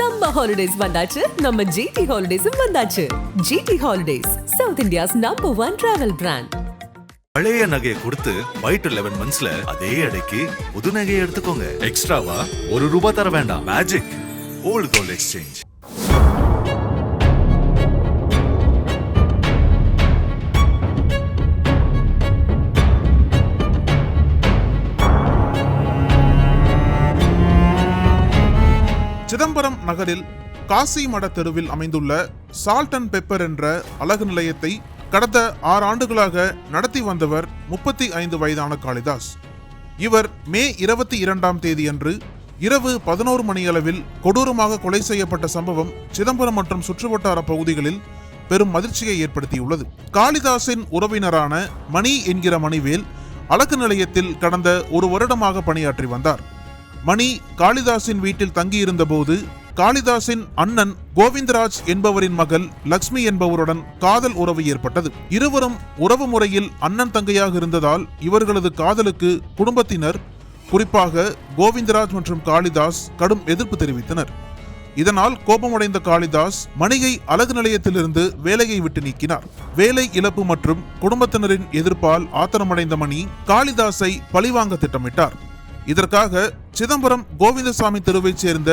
Summer holidays வந்தாச்சு. நம்ம GT ஹாலிடேஸும் வந்தாச்சு. GT holidays south India's number one travel brand பழைய நகையை கொடுத்து ஒயிட் லெவன் மந்த்ஸ்ல அதே அடைக்கு புது நகையை எடுத்துக்கோங்க. எக்ஸ்ட்ராவா ஒரு ரூபாய் தர வேண்டாம். Magic old gold exchange Chidambaram நகரில் காசி மட தெருவில் அமைந்துள்ள சால்ட் அண்ட் பெப்பர் என்ற அழகு நிலையத்தை கடந்த ஆறு ஆண்டுகளாக நடத்தி வந்தவர் முப்பத்தி ஐந்து வயதான காளிதாஸ். இவர் மே இருபத்தி இரண்டாம் தேதியன்று இரவு பதினோரு மணியளவில் கொடூரமாக கொலை செய்யப்பட்ட சம்பவம் சிதம்பரம் மற்றும் சுற்றுவட்டார பகுதிகளில் பெரும் அதிர்ச்சியை ஏற்படுத்தியுள்ளது. காளிதாஸின் உறவினரான மணி என்கிற மணிவேல் அழகு நிலையத்தில் கடந்த ஒரு வருடமாக பணியாற்றி வந்தார். மணி காளிதாஸின் வீட்டில் தங்கியிருந்த போது காளிதாஸின் அண்ணன் கோவிந்தராஜ் என்பவரின் மகள் லக்ஷ்மி என்பவருடன் காதல் உறவு ஏற்பட்டது. இருவரும் உறவு முறையில் அண்ணன் தங்கையாக இருந்ததால் இவர்களது காதலுக்கு குடும்பத்தினர் குறிப்பாக கோவிந்தராஜ் மற்றும் காளிதாஸ் கடும் எதிர்ப்பு தெரிவித்தனர். இதனால் கோபமடைந்த காளிதாஸ் மணியை அழகு நிலையத்திலிருந்து வேலையை விட்டு நீக்கினார். வேலை இழப்பு மற்றும் குடும்பத்தினரின் எதிர்ப்பால் ஆத்திரமடைந்த மணி காளிதாஸை பழிவாங்க திட்டமிட்டார். இதற்காக சிதம்பரம் கோவிந்தசாமி தெருவைச் சேர்ந்த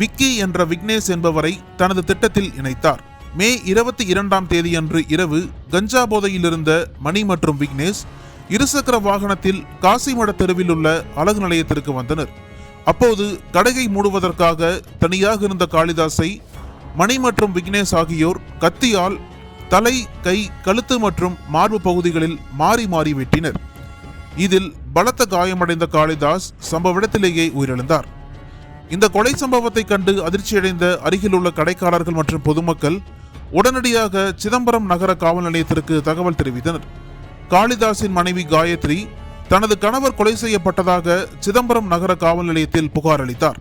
விக்கி என்ற விக்னேஷ் என்பவரை தனது திட்டத்தில் இணைத்தார். மே இருபத்தி இரண்டாம் தேதியன்று இரவு கஞ்சா போதையில் இருந்த மணி மற்றும் விக்னேஷ் இருசக்கர வாகனத்தில் காசிமட தெருவில் உள்ள அழகு நிலையத்திற்கு வந்தனர். அப்போது கடையை மூடுவதற்காக தனியாக இருந்த காளிதாசை மணி மற்றும் விக்னேஷ் ஆகியோர் கத்தியால் தலை கை கழுத்து மற்றும் மார்பு பகுதிகளில் மாறி மாறி வெட்டினர். இதில் பலத்த காயமடைந்த காளிதாஸ் சம்பவ இடத்திலேயே உயிரிழந்தார். இந்த கொலை சம்பவத்தை கண்டு அதிர்ச்சியடைந்த அருகிலுள்ள கடைக்காரர்கள் மற்றும் பொதுமக்கள் உடனடியாக சிதம்பரம் நகர காவல் நிலையத்திற்கு தகவல் தெரிவித்தனர். காளிதாஸின் மனைவி காயத்ரி தனது கணவர் கொலை செய்யப்பட்டதாக சிதம்பரம் நகர காவல் நிலையத்தில் புகார் அளித்தார்.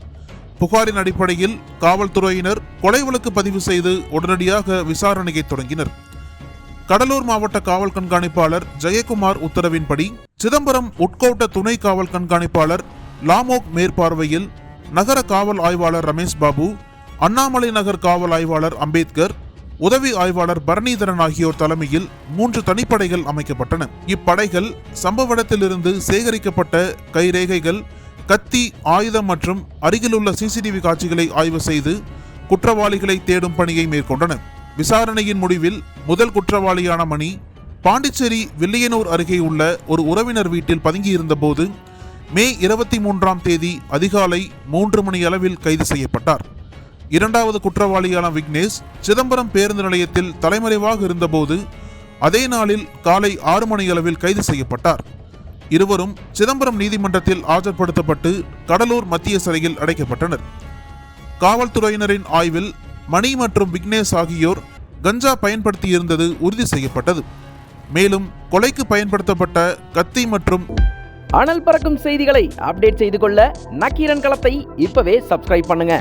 புகாரின் அடிப்படையில் காவல்துறையினர் கொலை வழக்கு பதிவு செய்து உடனடியாக விசாரணையை தொடங்கினர். கடலூர் மாவட்ட காவல் கண்காணிப்பாளர் ஜெயக்குமார் உத்தரவின்படி சிதம்பரம் உட்கோட்ட துணை காவல் கண்காணிப்பாளர் லாமோக் மேற்பார்வையில் நகர காவல் ஆய்வாளர் ரமேஷ் பாபு அண்ணாமலை நகர் காவல் ஆய்வாளர் அம்பேத்கர் உதவி ஆய்வாளர் பரணிதரன் ஆகியோர் தலைமையில் மூன்று தனிப்படைகள் அமைக்கப்பட்டன. இப்படைகள் சம்பவ இடத்திலிருந்து சேகரிக்கப்பட்ட கைரேகைகள் கத்தி ஆயுதம் மற்றும் அருகிலுள்ள சிசிடிவி காட்சிகளை ஆய்வு செய்து குற்றவாளிகளை தேடும் பணியை மேற்கொண்டன. விசாரணையின் முடிவில் முதல் குற்றவாளியான மணி பாண்டிச்சேரி வில்லியனூர் அருகே உள்ள ஒரு உறவினர் வீட்டில் பதுங்கியிருந்தபோது மே இருபத்தி மூன்றாம் தேதி அதிகாலை மூன்று மணி அளவில் கைது செய்யப்பட்டார். இரண்டாவது குற்றவாளியான விக்னேஷ் சிதம்பரம் பேருந்து நிலையத்தில் தலைமறைவாக இருந்தபோது அதே நாளில் காலை ஆறு மணி அளவில் கைது செய்யப்பட்டார். இருவரும் சிதம்பரம் நீதிமன்றத்தில் ஆஜர்படுத்தப்பட்டு கடலூர் மத்திய சிறையில் அடைக்கப்பட்டனர். காவல்துறையினரின் ஆய்வில் மணி மற்றும் விக்னேஷ் ஆகியோர் கஞ்சா பயன்படுத்தியிருந்தது உறுதி செய்யப்பட்டது. மேலும் கொலைக்கு பயன்படுத்தப்பட்ட கத்தி மற்றும் அனல் பறக்கும் செய்திகளை அப்டேட் செய்து கொள்ள நக்கீரன் களத்தை இப்பவே சப்ஸ்கிரைப் பண்ணுங்க.